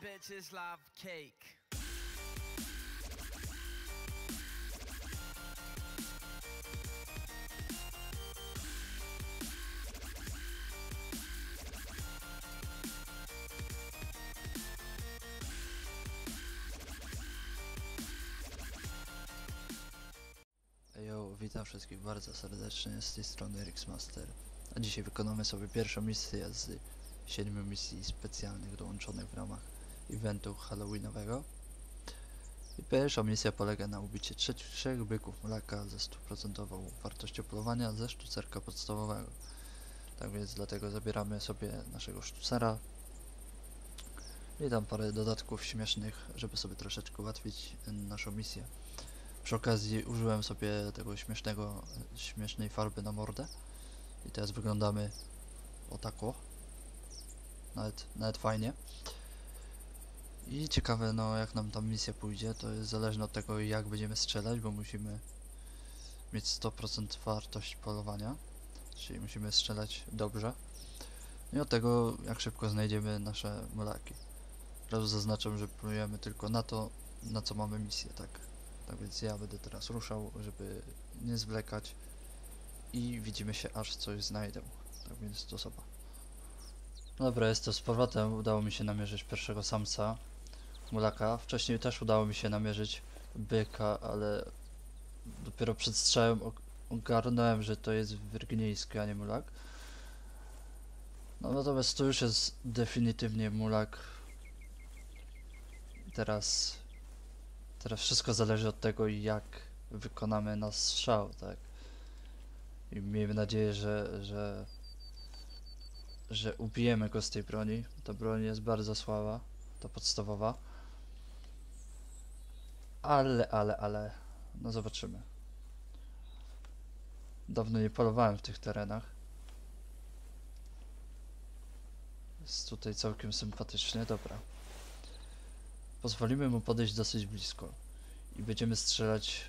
bitches love cake. Yo, witam wszystkich bardzo serdecznie z tej strony Rixmaster. A dzisiaj wykonamy sobie pierwszą misję z siedmiu misji specjalnych dołączonych w ramach eventu halloweenowego. I pierwsza misja polega na ubicie trzech, byków mleka ze stuprocentową wartością polowania ze sztucerka podstawowego. Tak więc dlatego zabieramy sobie naszego sztucera i tam parę dodatków śmiesznych, żeby sobie troszeczkę ułatwić y, naszą misję. Przy okazji użyłem sobie tego śmiesznego, śmiesznej farby na mordę. I teraz wyglądamy o tako. Nawet, nawet fajnie. I ciekawe, no jak nam tam misja pójdzie, to jest zależne od tego jak będziemy strzelać, bo musimy mieć 100% wartość polowania. Czyli musimy strzelać dobrze. I od tego jak szybko znajdziemy nasze mulaki. Od razu zaznaczam, że polujemy tylko na to, na co mamy misję, tak. Tak więc ja będę teraz ruszał, żeby nie zwlekać i widzimy się aż coś znajdę. Tak więc to osoba. Dobra, jest to z powrotem. Udało mi się namierzyć pierwszego samca mulaka. Wcześniej też udało mi się namierzyć byka, ale dopiero przed strzałem og- ogarnąłem, że to jest wirginijski, a nie mulak. No natomiast to już jest definitywnie mulak. Teraz Teraz wszystko zależy od tego, jak wykonamy nasz strzał, tak? I miejmy nadzieję, że, że, że ubijemy go z tej broni. Ta broń jest bardzo słaba, ta podstawowa. Ale, ale, ale, no zobaczymy. Dawno nie polowałem w tych terenach. Jest tutaj całkiem sympatycznie, dobra. Pozwolimy mu podejść dosyć blisko i będziemy strzelać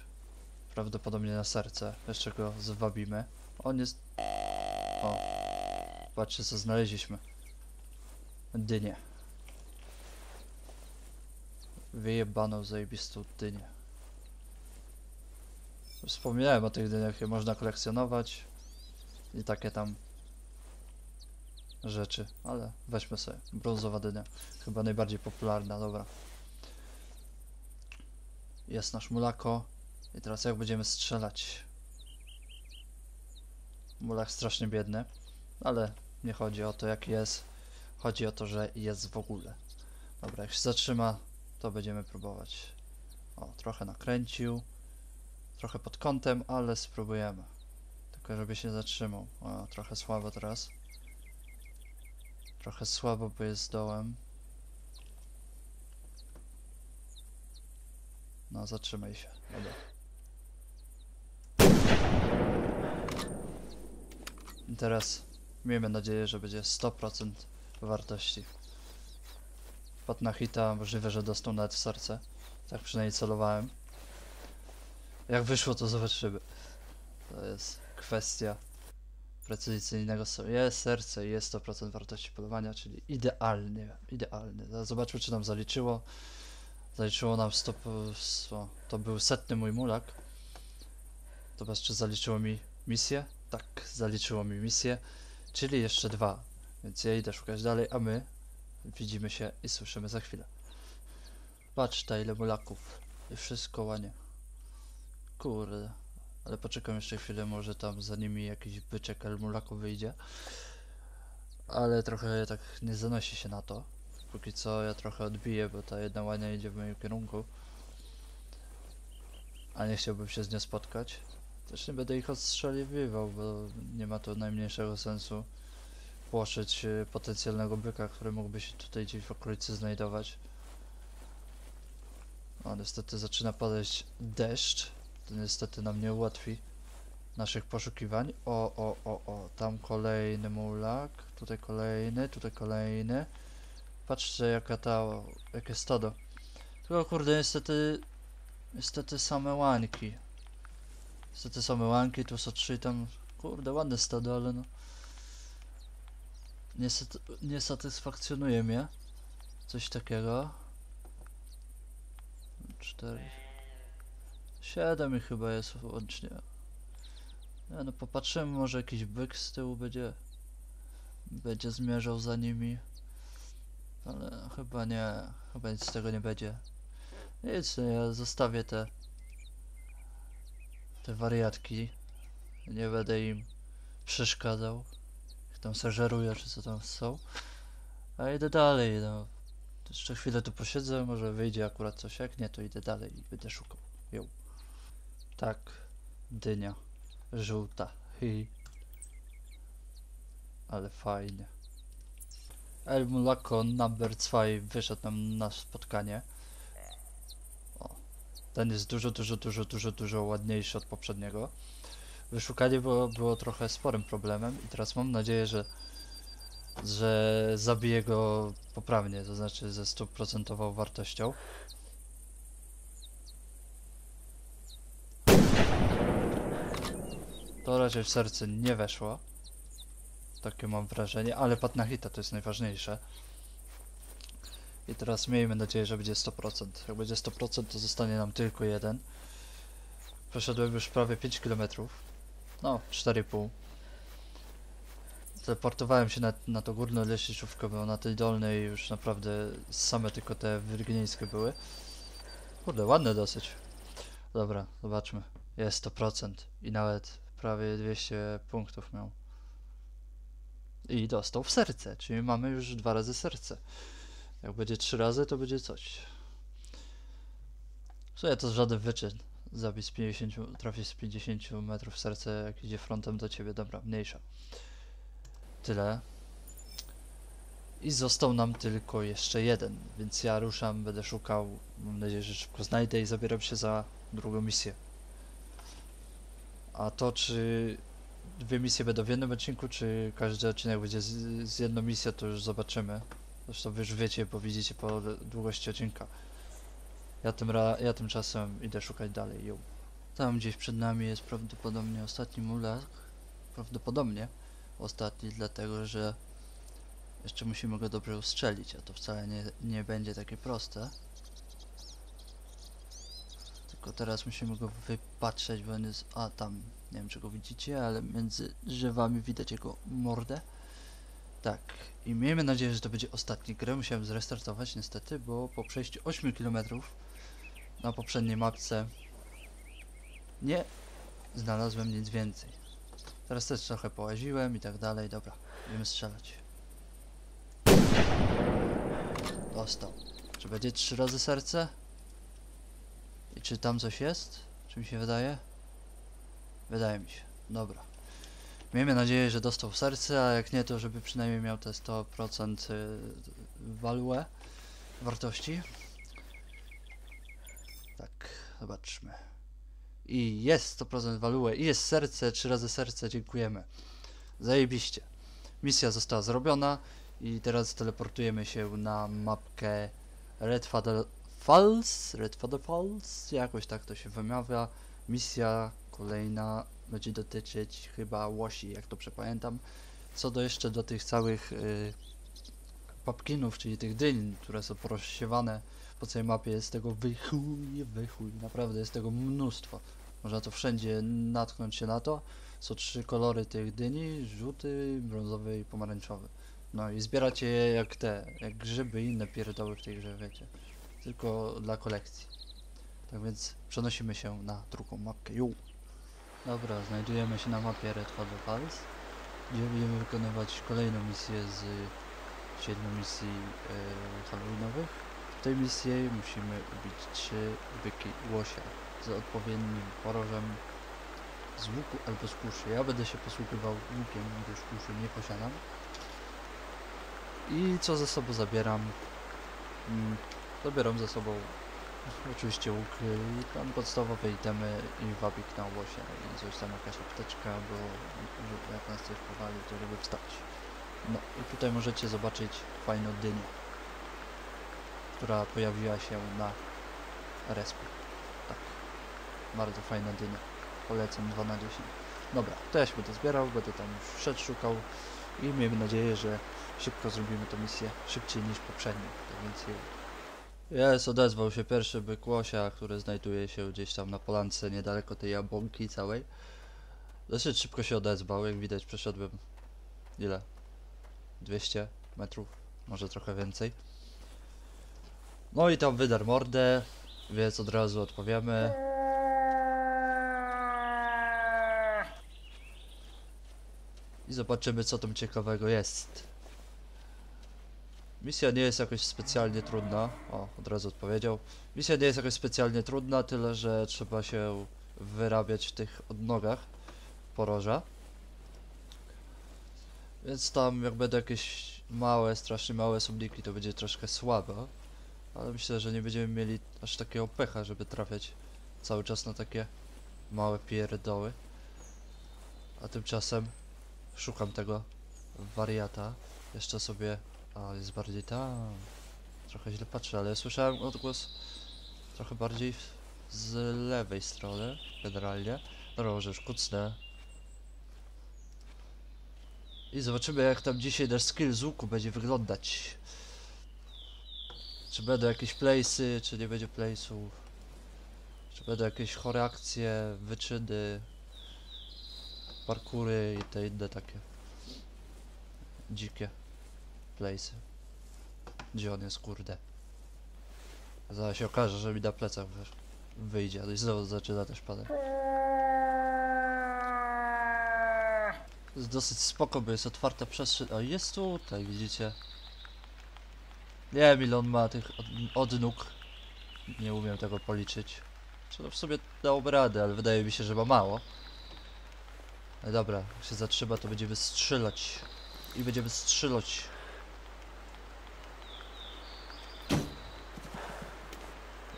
prawdopodobnie na serce. Jeszcze go zwabimy. On jest... O, patrzcie co znaleźliśmy. Dynię. Wyjebaną zajebistą dynię. Wspomniałem o tych dyniach, je można kolekcjonować i takie tam rzeczy, ale weźmy sobie. Brązowa dynia. Chyba najbardziej popularna, dobra. Jest nasz mulako. I teraz jak będziemy strzelać? Mulak strasznie biedny, ale nie chodzi o to jak jest. Chodzi o to, że jest w ogóle. Dobra, jak się zatrzyma, to będziemy próbować. O, trochę nakręcił. Trochę pod kątem, ale spróbujemy. Tylko żeby się zatrzymał. O, trochę słabo teraz. Trochę słabo, bo jest dołem. No, zatrzymaj się. Dobra. I teraz miejmy nadzieję, że będzie 100% wartości. Wpadł na hita, możliwe, że dostał nawet w serce. Tak przynajmniej celowałem. Jak wyszło, to zobaczymy. To jest kwestia precyzyjnego Jest serce i jest 100% wartości polowania, czyli idealnie, idealnie. Zobaczmy, czy nam zaliczyło. Zaliczyło nam 100, po- sto- to był setny mój mulak. Zobacz, czy zaliczyło mi misję? Tak, zaliczyło mi misję, czyli jeszcze dwa. Więc ja idę szukać dalej, a my widzimy się i słyszymy za chwilę. Patrz, ta ile mulaków. I wszystko łanie. Kurde. Ale poczekam jeszcze chwilę, może tam za nimi jakiś byczek elmulaku wyjdzie. Ale trochę tak nie zanosi się na to. Póki co ja trochę odbiję, bo ta jedna łania idzie w moim kierunku. A nie chciałbym się z nią spotkać. Też nie będę ich odstrzeliwywał, bo nie ma to najmniejszego sensu płoszyć e, potencjalnego byka, który mógłby się tutaj gdzieś w okolicy znajdować. No niestety zaczyna padać deszcz. To niestety nam nie ułatwi naszych poszukiwań. O, o, o, o, tam kolejny mulak, tutaj kolejny, tutaj kolejny. Patrzcie jaka ta, jakie stado. Tylko kurde, niestety, niestety same łańki. Niestety same łańki, tu są trzy tam, kurde, ładne stado, ale no. Niestety, nie satysfakcjonuje mnie. Coś takiego. Cztery. Siedem ich chyba jest łącznie. Nie, no popatrzymy, może jakiś byk z tyłu będzie będzie zmierzał za nimi. Ale chyba nie, chyba nic z tego nie będzie. Nic, no ja zostawię te te wariatki. Nie będę im przeszkadzał. Tam serzeruję, czy co tam są. A idę dalej, no. Jeszcze chwilę tu posiedzę, może wyjdzie akurat coś, jak nie, to idę dalej i będę szukał. Jo. Tak, dynia. Żółta. Hi. Ale fajnie. El Mulako number 2 wyszedł nam na spotkanie. O. Ten jest dużo, dużo, dużo, dużo, dużo ładniejszy od poprzedniego. Wyszukanie było, było trochę sporym problemem i teraz mam nadzieję, że że zabiję go poprawnie, to znaczy ze stuprocentową wartością. To raczej w serce nie weszło. Takie mam wrażenie, ale pad na hita to jest najważniejsze. I teraz miejmy nadzieję, że będzie 100%. Jak będzie 100% to zostanie nam tylko jeden. Przeszedłem już prawie 5 km. No, 4,5. Teleportowałem się na, na to górne leśniczówkę, bo na tej dolnej już naprawdę same tylko te wyrgnieńskie były. Kurde, ładne dosyć. Dobra, zobaczmy. Jest 100% i nawet prawie 200 punktów miał. I dostał w serce, czyli mamy już dwa razy serce. Jak będzie trzy razy, to będzie coś. W sumie to żaden wyczyn. Zabić z 50, trafić z 50 metrów serce, jak idzie frontem do ciebie. Dobra, mniejsza. Tyle. I został nam tylko jeszcze jeden, więc ja ruszam, będę szukał. Mam nadzieję, że szybko znajdę i zabieram się za drugą misję. A to, czy dwie misje będą w jednym odcinku, czy każdy odcinek będzie z, z jedną misją, to już zobaczymy. Zresztą wy już wiecie, bo widzicie po długości odcinka. Ja, tym ra ja tymczasem idę szukać dalej. Ją. Tam gdzieś przed nami jest prawdopodobnie ostatni mulak. Prawdopodobnie ostatni, dlatego że jeszcze musimy go dobrze ustrzelić, a to wcale nie, nie będzie takie proste. Tylko teraz musimy go wypatrzeć, bo on jest... A, tam, nie wiem czy go widzicie, ale między drzewami widać jego mordę. Tak, i miejmy nadzieję, że to będzie ostatni. Grę musiałem zrestartować niestety, bo po przejściu 8 km na poprzedniej mapce nie znalazłem nic więcej. Teraz też trochę połaziłem i tak dalej. Dobra, będziemy strzelać. Dostał. Czy będzie trzy razy serce? I czy tam coś jest? Czy mi się wydaje? Wydaje mi się. Dobra. Miejmy nadzieję, że dostał serce, a jak nie, to żeby przynajmniej miał te 100% y, value wartości. Tak, zobaczmy. I jest 100% value, i jest serce, trzy razy serce, dziękujemy. Zajebiście. Misja została zrobiona i teraz teleportujemy się na mapkę Red Father Falls, Red Father Falls, jakoś tak to się wymawia. Misja kolejna będzie dotyczyć chyba łosi, jak to przepamiętam. Co do jeszcze do tych całych y, papkinów, czyli tych dyń, które są porozsiewane po całej mapie, jest tego wychuj, wychuj, naprawdę jest tego mnóstwo. Można to wszędzie natknąć się na to. Są trzy kolory tych dyni, żółty, brązowy i pomarańczowy. No i zbieracie je jak te, jak grzyby i inne pierdoły w tej grze, wiecie. Tylko dla kolekcji. Tak więc przenosimy się na drugą mapkę. Ju. Dobra, znajdujemy się na mapie Red Father Falls, gdzie będziemy wykonywać kolejną misję z siedmiu misji e, halloweenowych. Tej misji musimy ubić trzy byki łosia z odpowiednim porożem z łuku albo z kuszy. Ja będę się posługiwał łukiem, gdyż kuszy nie posiadam. I co ze sobą zabieram? Mm, zabieram ze sobą oczywiście łuk i tam podstawowe itemy i wabik na łosia i coś tam jakaś apteczka, bo jak nas coś powali, to żeby wstać. No i tutaj możecie zobaczyć fajną dynię, która pojawiła się na respie. Tak, bardzo fajna dynia. Polecam 2 na 10. Dobra, to ja się będę zbierał, będę tam już wszedł, szukał i miejmy nadzieję, że szybko zrobimy tę misję, szybciej niż poprzednio. Tak więc je- jest, odezwał się pierwszy byk łosia, który znajduje się gdzieś tam na polance niedaleko tej jabłonki całej. Dosyć szybko się odezwał, jak widać przeszedłem ile? 200 metrów, może trochę więcej. No i tam wydarł mordę, więc od razu odpowiemy. I zobaczymy co tam ciekawego jest. Misja nie jest jakoś specjalnie trudna. O, od razu odpowiedział. Misja nie jest jakoś specjalnie trudna, tyle że trzeba się wyrabiać w tych odnogach poroża. Więc tam jak będą jakieś małe, strasznie małe subniki, to będzie troszkę słabo. Ale myślę, że nie będziemy mieli aż takiego pecha, żeby trafiać cały czas na takie małe pierdoły. A tymczasem szukam tego wariata. Jeszcze sobie... A, jest bardziej tam. Trochę źle patrzę, ale słyszałem odgłos trochę bardziej z lewej strony, generalnie. Dobra, może już kucnę. I zobaczymy jak tam dzisiaj nasz skill z łuku będzie wyglądać. Czy będą jakieś place'y, czy nie będzie place'ów. Czy będą jakieś chore akcje, wyczyny, parkury i te inne takie dzikie place'y. Gdzie on jest, kurde? Zaraz się okaże, że mi na plecach wyjdzie, no i znowu zaczyna też padać. Jest dosyć spoko, bo jest otwarta przestrzeń. O, jest tutaj, widzicie? Nie wiem ile on ma tych od, odnóg. Nie umiem tego policzyć. Czy to w sobie dałoby radę, ale wydaje mi się, że ma mało. Ale dobra, jak się zatrzyma, to będziemy strzelać. I będziemy strzelać.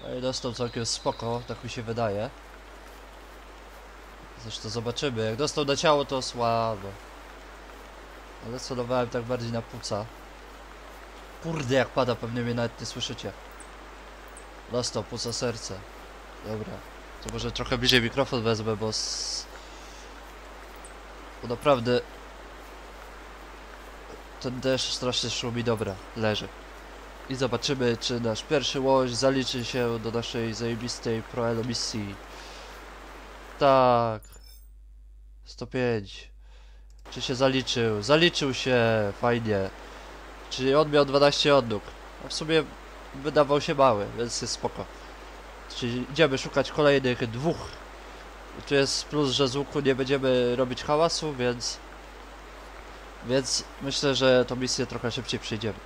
No i dostał całkiem spoko, tak mi się wydaje. Zresztą zobaczymy. Jak dostał na ciało, to słabo. Ale celowałem tak bardziej na puca. Kurde, jak pada, pewnie mnie nawet nie słyszycie. Dostał puca serce. Dobra. To może trochę bliżej mikrofon wezmę, bo... S... Bo naprawdę... Ten deszcz strasznie szumi. Dobra, leży. I zobaczymy, czy nasz pierwszy łoś zaliczy się do naszej zajebistej proelo misji. Tak. 105. Czy się zaliczył? Zaliczył się, fajnie. Czyli on miał 12 odnóg. A w sumie wydawał się mały, więc jest spoko. Czyli idziemy szukać kolejnych dwóch. I tu jest plus, że z łuku nie będziemy robić hałasu, więc... Więc myślę, że tą misję trochę szybciej przejdziemy.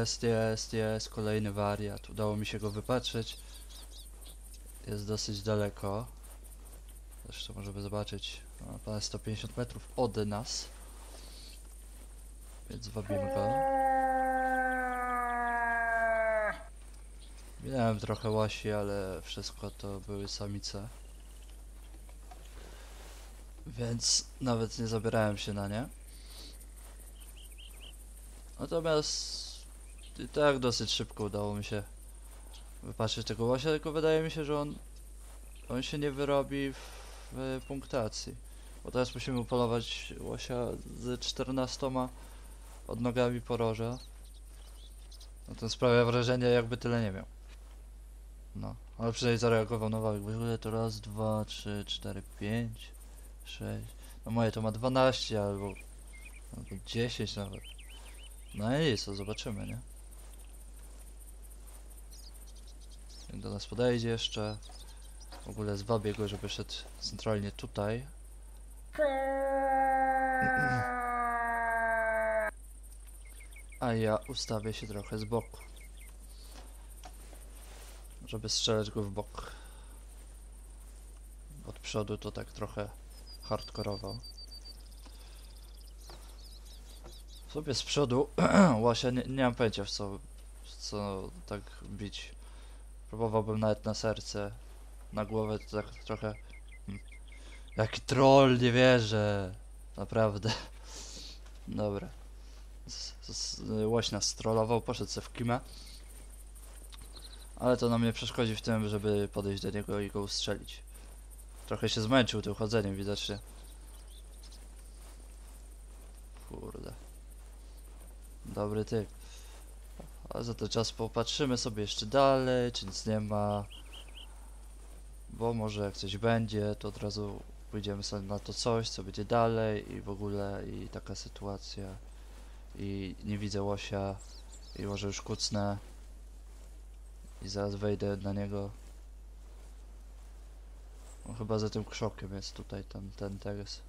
Jest, jest, jest, kolejny wariat. Udało mi się go wypatrzeć. Jest dosyć daleko. Zresztą możemy zobaczyć. Ponad 150 metrów od nas. Więc wabimy go. Minąłem trochę łasi, ale wszystko to były samice. Więc nawet nie zabierałem się na nie. Natomiast i tak dosyć szybko udało mi się wypatrzeć tego łasia, tylko wydaje mi się, że on on się nie wyrobi w, w punktacji. Bo teraz musimy upolować łosia z 14 odnogami poroża. No to sprawia wrażenie jakby tyle nie miał. No, ale przynajmniej zareagował na wałek. W ogóle to raz, dwa, trzy, cztery, pięć, sześć. No moje to ma 12 albo, albo 10 nawet. No i co, zobaczymy, nie? Jak do nas podejdzie jeszcze. W ogóle zwabię go, żeby szedł centralnie tutaj. A ja ustawię się trochę z boku. Żeby strzelać go w bok. Od przodu to tak trochę hardkorowo. Sobie z przodu łasia nie, nie mam pojęcia w co, w co tak bić. Próbowałbym nawet na serce. Na głowę to tak trochę... Hmm. Jaki troll, nie wierzę. Naprawdę. Dobra. Łoś nas strollował, poszedł se w kimę. Ale to nam nie przeszkodzi w tym, żeby podejść do niego i go ustrzelić. Trochę się zmęczył tym chodzeniem widocznie. kurde. Dobry typ. A za ten czas popatrzymy sobie jeszcze dalej, czy nic nie ma. Bo może jak coś będzie, to od razu pójdziemy sobie na to coś, co będzie dalej i w ogóle i taka sytuacja. I nie widzę łosia i może już kucnę. I zaraz wejdę na niego. On chyba za tym krzokiem jest tutaj ten, ten teres.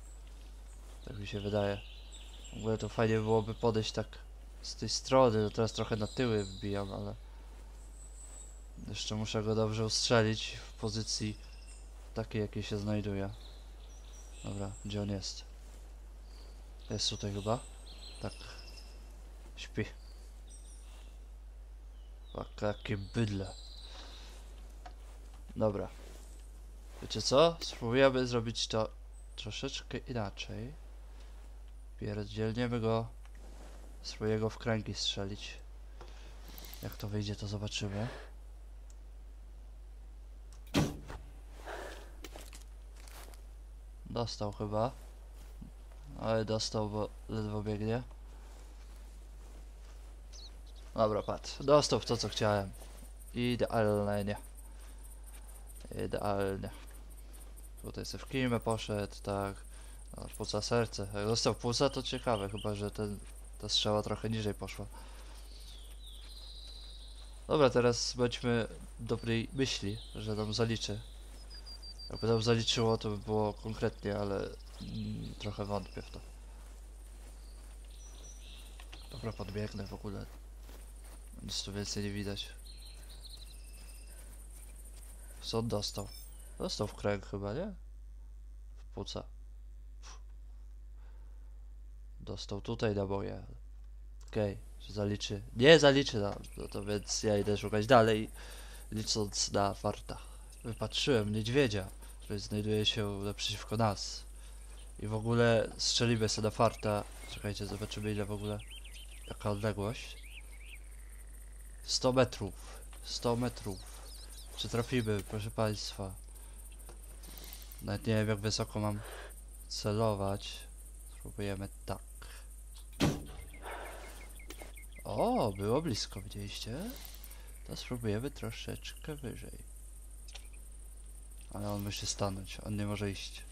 Tak mi się wydaje. W ogóle to fajnie byłoby podejść tak z tej strony, to teraz trochę na tyły wbijam, ale jeszcze muszę go dobrze ustrzelić w pozycji takiej, jakiej się znajduje. Dobra, gdzie on jest? Jest tutaj chyba? Tak. Śpi. Fuck, jakie bydle. Dobra. Wiecie co? Spróbujemy zrobić to troszeczkę inaczej. Pierdzielniemy go. Spróbuję go w kręgi strzelić. Jak to wyjdzie, to zobaczymy. Dostał chyba. Ale dostał, bo ledwo biegnie. Dobra, patrz. Dostał to, co chciałem. Idealnie. Idealnie. Tutaj sobie w kimę poszedł, tak. No, płuca serce. Jak dostał płuca, to ciekawe, chyba że ten, ta strzała trochę niżej poszła. Dobra, teraz bądźmy dobrej myśli, że nam zaliczy. Jakby nam zaliczyło, to by było konkretnie, ale mm, trochę wątpię w to. Dobra, podbiegnę w ogóle. Nic tu więcej nie widać. Co on dostał? Dostał w kręg chyba, nie? W płuca. Pff. Dostał tutaj naboje. Okej, czy zaliczy? Nie zaliczy nam, no to więc ja idę szukać dalej, licząc na farta. Wypatrzyłem niedźwiedzia, który znajduje się naprzeciwko nas. I w ogóle strzelimy sobie na farta. Czekajcie, zobaczymy ile w ogóle. Jaka odległość. 100 metrów. 100 metrów. Czy trafimy, proszę państwa? Nawet nie wiem jak wysoko mam celować. Spróbujemy tak. O, było blisko, widzieliście? To spróbujemy troszeczkę wyżej. Ale on musi stanąć, on nie może iść.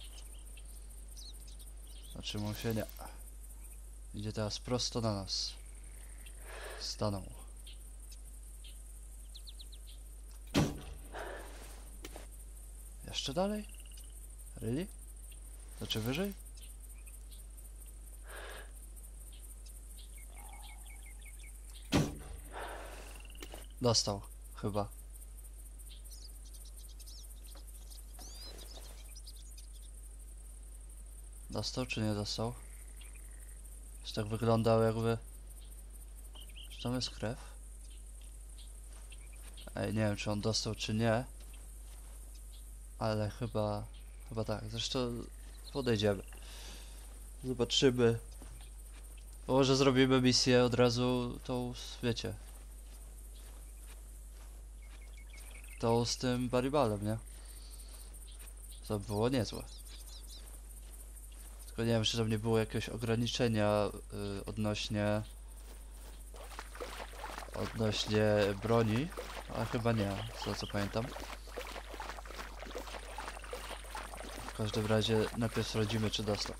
Zatrzymał się, nie. Idzie teraz prosto na nas. Stanął. Jeszcze dalej? Really? Znaczy wyżej? Dostał, chyba. Dostał czy nie dostał? Czy tak wyglądał jakby... Czy tam jest krew? Ej, nie wiem czy on dostał czy nie. Ale chyba... Chyba tak, zresztą podejdziemy. Zobaczymy. Może zrobimy misję od razu tą, wiecie. Tą z tym baribalem, nie? To by było niezłe. Tylko nie wiem, czy tam nie było jakiegoś ograniczenia y, odnośnie... Odnośnie broni, ale chyba nie, z tego co pamiętam. W każdym razie najpierw sprawdzimy, czy dostał.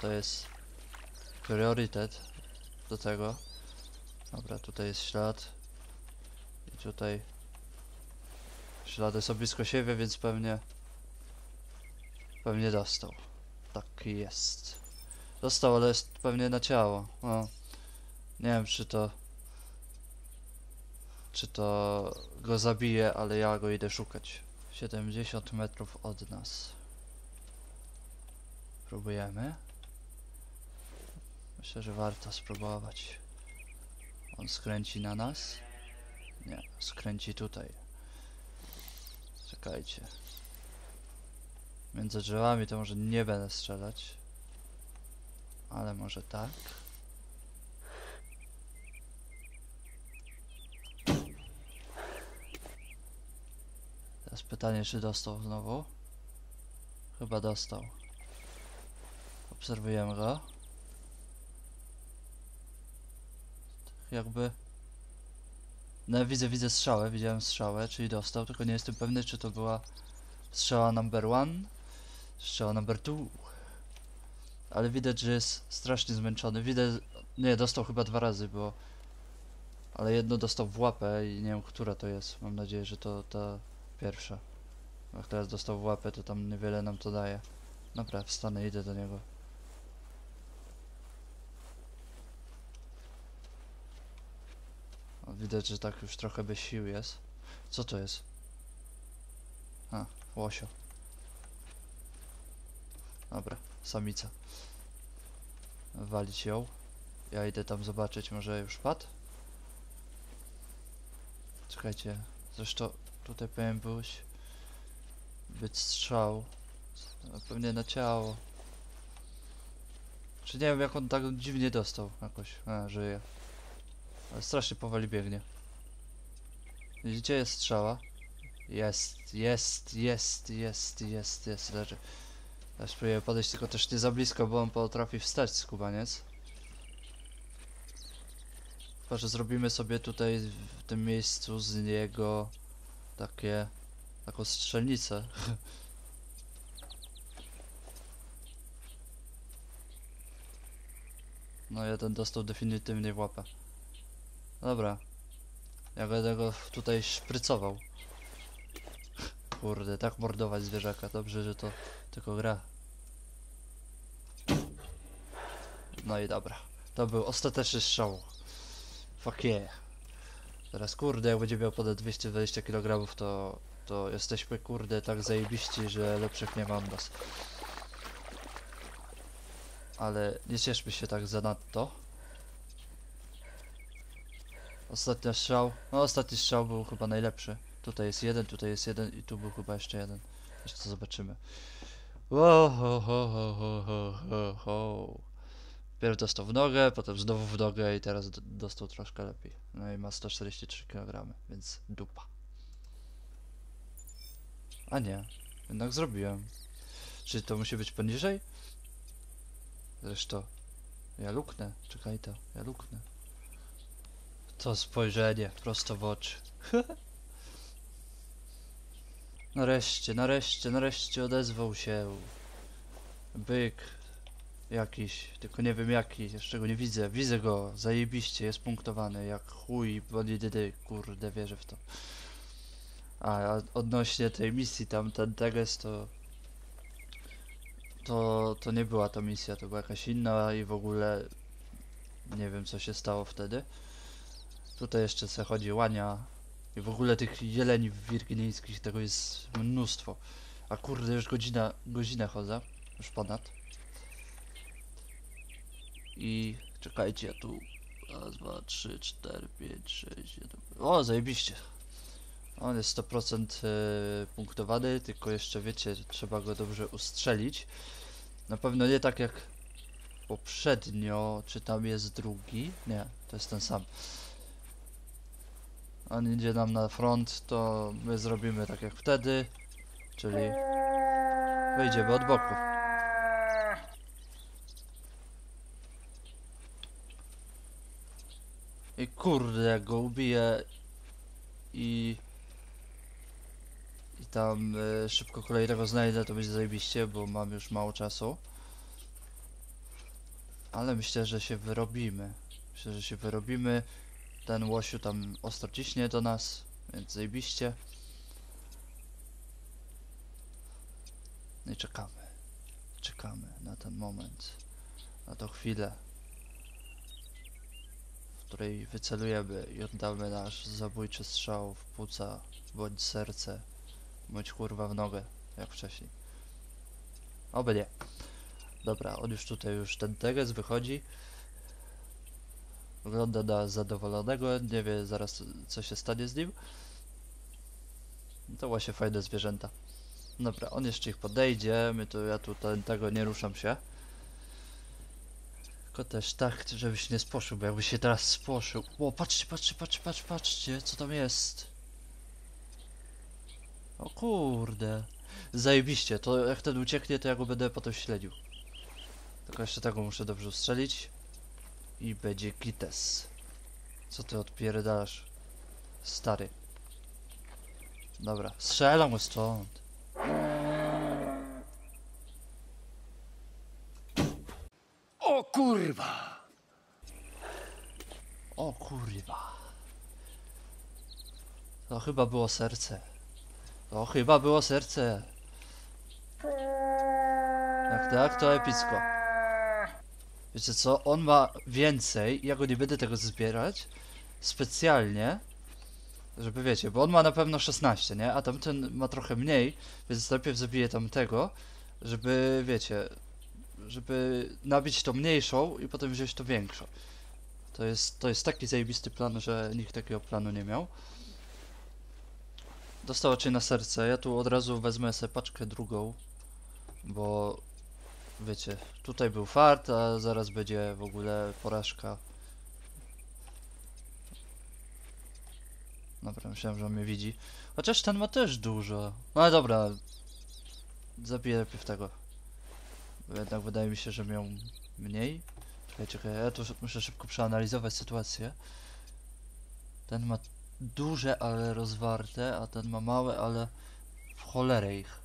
To jest priorytet do tego. Dobra, tutaj jest ślad. I tutaj ślady są blisko siebie, więc pewnie pewnie dostał. Tak jest. Dostał, ale jest pewnie na ciało. No. Nie wiem, czy to czy to go zabije, ale ja go idę szukać. 70 metrów od nas. Próbujemy. Myślę, że warto spróbować. On skręci na nas? Nie, skręci tutaj. Czekajcie. Między drzewami to może nie będę strzelać. Ale może tak. Teraz pytanie, czy dostał znowu? Chyba dostał. Obserwujemy go. Jakby... No widzę, widzę strzałę, widziałem strzałę, czyli dostał, tylko nie jestem pewny, czy to była strzała number one, strzała number two. Ale widać, że jest strasznie zmęczony. Widzę, Nie, dostał chyba dwa razy, bo... Ale jedno dostał w łapę i nie wiem, która to jest. Mam nadzieję, że to ta pierwsza. Jak teraz dostał w łapę, to tam niewiele nam to daje. Dobra, wstanę, idę do niego. O, widać, że tak już trochę bez sił jest. Co to jest? A, łosio. Dobra, samica. Walić ją. Ja idę tam zobaczyć, może już padł? Czekajcie, zresztą tutaj powinien być, być strzał. Pewnie na ciało. Czy nie wiem jak on tak dziwnie dostał jakoś. A, żyje. Ale strasznie powoli biegnie. Gdzie jest strzała? Jest, jest, jest, jest, jest, jest, leży. Ja spróbuję podejść tylko też nie za blisko, bo on potrafi wstać skubaniec. Chyba, że zrobimy sobie tutaj w tym miejscu z niego takie, taką strzelnicę. No jeden dostał definitywnie w łapę. Dobra. Ja będę go tutaj szprycował. Kurde, tak mordować zwierzaka. Dobrze, że to tylko gra. No i dobra. To był ostateczny strzał. Fuck yeah. Teraz kurde, jak będzie miał ponad 220 kg, to, to jesteśmy kurde tak zajebiści, że lepszych nie mam nas. Ale nie cieszmy się tak zanadto. Ostatni strzał. No ostatni strzał był chyba najlepszy. Tutaj jest jeden, tutaj jest jeden i tu był chyba jeszcze jeden. Jeszcze zobaczymy. Wow, ho, ho, ho, ho, ho, ho. Pierw dostał w nogę, potem znowu w nogę i teraz dostał troszkę lepiej. No i ma 143 kg, więc dupa. A nie, jednak zrobiłem. Czy to musi być poniżej? Zresztą, ja luknę, czekaj to, ja luknę. To spojrzenie, prosto w oczy. nareszcie, nareszcie, nareszcie odezwał się. Byk jakiś, tylko nie wiem jaki, jeszcze go nie widzę. Widzę go, zajebiście, jest punktowany, jak chuj, bolidydy, kurde, wierzę w to. A, odnośnie tej misji tam, ten teges, to... To, to nie była to misja, to była jakaś inna i w ogóle nie wiem co się stało wtedy. Tutaj jeszcze se chodzi łania i w ogóle tych jeleni wirginijskich tego jest mnóstwo. A kurde już godzina, godzinę chodzę, już ponad. I czekajcie, ja tu raz, dwa, trzy, cztery, pięć, sześć, siedem. O, zajebiście. On jest 100% y, punktowany, tylko jeszcze wiecie, trzeba go dobrze ustrzelić. Na pewno nie tak jak poprzednio, czy tam jest drugi? Nie, to jest ten sam. On idzie nam na front, to my zrobimy tak jak wtedy, czyli wyjdziemy od boku. I kurde, jak go ubiję i i tam y, szybko kolejnego znajdę, to będzie zajebiście, bo mam już mało czasu. Ale myślę, że się wyrobimy. Myślę, że się wyrobimy. Ten łosiu tam ostro ciśnie do nas, więc zajebiście. No i czekamy. Czekamy na ten moment. Na tą chwilę. Której wycelujemy i oddamy nasz zabójczy strzał w płuca bądź serce. Bądź kurwa w nogę, jak wcześniej. Oby nie. Dobra, on już tutaj już ten teges wychodzi. Wygląda na zadowolonego, nie wie zaraz co się stanie z nim. To właśnie fajne zwierzęta. Dobra, on jeszcze ich podejdzie, my tu, ja tutaj tego nie ruszam się. Tylko też tak, żeby się nie spłoszył, bo jakby się teraz spłoszył. O, patrzcie, patrzcie, patrzcie, patrzcie, patrzcie, co tam jest. O kurde. Zajebiście, to jak ten ucieknie, to ja go będę potem śledził. Tylko jeszcze tego muszę dobrze ustrzelić. I będzie kites. Co ty odpierdalasz? Stary. Dobra, strzelam mu stąd. O kurwa! O kurwa. To chyba było serce. To chyba było serce. Jak tak, to epicko. Wiecie co, on ma więcej, ja go nie będę tego zbierać specjalnie, żeby wiecie, bo on ma na pewno 16, nie? A tamten ma trochę mniej, więc najpierw zabiję tamtego, żeby, wiecie, żeby nabić to mniejszą i potem wziąć to większą. To jest, to jest taki zajebisty plan, że nikt takiego planu nie miał. Dostał raczej na serce. Ja tu od razu wezmę sobie paczkę drugą, bo wiecie, tutaj był fart, a zaraz będzie w ogóle porażka. Dobra, myślałem, że on mnie widzi. Chociaż ten ma też dużo. No ale dobra. Zabiję najpierw tego. Jednak wydaje mi się, że miał mniej. Czekaj, czekaj, ja tu muszę szybko przeanalizować sytuację. Ten ma duże, ale rozwarte, a ten ma małe, ale w cholerę ich.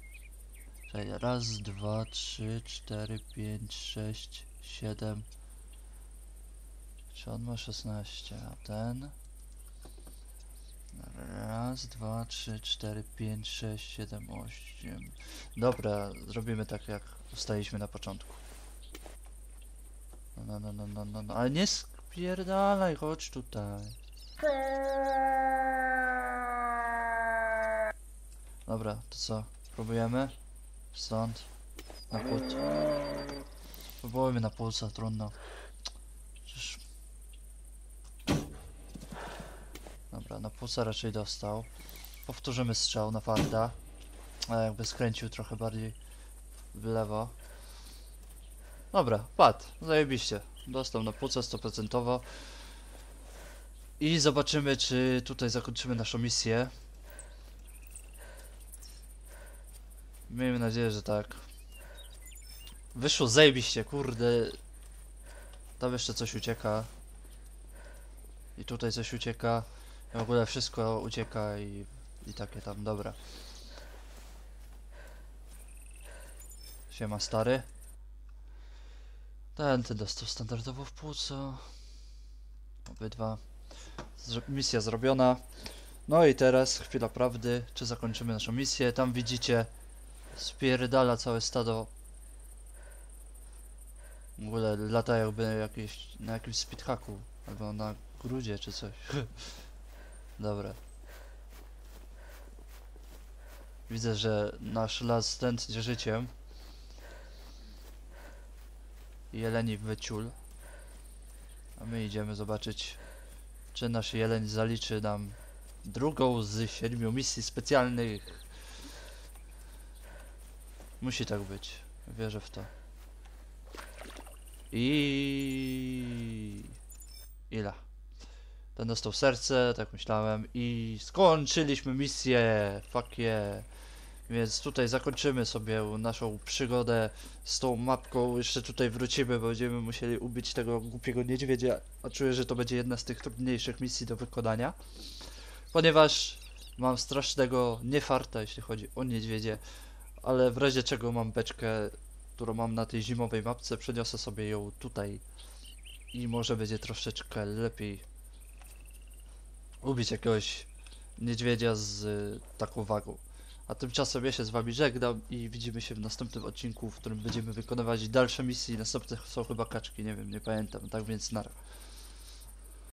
Czekaj, raz, dwa, trzy, cztery, pięć, sześć, siedem. Czy on ma 16, a ten? Raz, dwa, trzy, cztery, pięć, sześć, siedem, osiem. Dobra, zrobimy tak jak ustaliśmy na początku. No, no, no, no, no, no, ale nie spierdalaj, chodź tutaj. Dobra, to co? Próbujemy? Stąd? Na płuc. Próbujmy na płuca, trudno. Dobra, na płuca raczej dostał. Powtórzymy strzał na farta. A jakby skręcił trochę bardziej w lewo. Dobra, padł. Zajebiście. Dostał na płuca 100%. I zobaczymy, czy tutaj zakończymy naszą misję. Miejmy nadzieję, że tak. Wyszło zajebiście, kurde. Tam jeszcze coś ucieka. I tutaj coś ucieka. W ogóle wszystko ucieka i, i takie tam, dobra. Siema stary. Ten ty dostał standardowo w płuco. Obydwa. Zro misja zrobiona. No i teraz chwila prawdy, czy zakończymy naszą misję. Tam widzicie, spierdala całe stado. W ogóle lata jakby na jakimś speedhacku, albo na grudzie czy coś. Dobra. Widzę, że nasz las tętnie życiem. Jeleni wyciul. A my idziemy zobaczyć, czy nasz jeleń zaliczy nam drugą z siedmiu misji specjalnych. Musi tak być. Wierzę w to. I ile? Ten dostał serce, tak myślałem. I skończyliśmy misję. Fuck yeah. Więc tutaj zakończymy sobie naszą przygodę z tą mapką. Jeszcze tutaj wrócimy, bo będziemy musieli ubić tego głupiego niedźwiedzia. A czuję, że to będzie jedna z tych trudniejszych misji do wykonania. Ponieważ mam strasznego niefarta, jeśli chodzi o niedźwiedzie. Ale w razie czego mam beczkę, którą mam na tej zimowej mapce, przeniosę sobie ją tutaj. I może będzie troszeczkę lepiej ubić jakiegoś niedźwiedzia z y, taką wagą. A tymczasem ja się z wami żegnam i widzimy się w następnym odcinku, w którym będziemy wykonywać dalsze misje. Następne są chyba kaczki, nie wiem, nie pamiętam. Tak więc nara.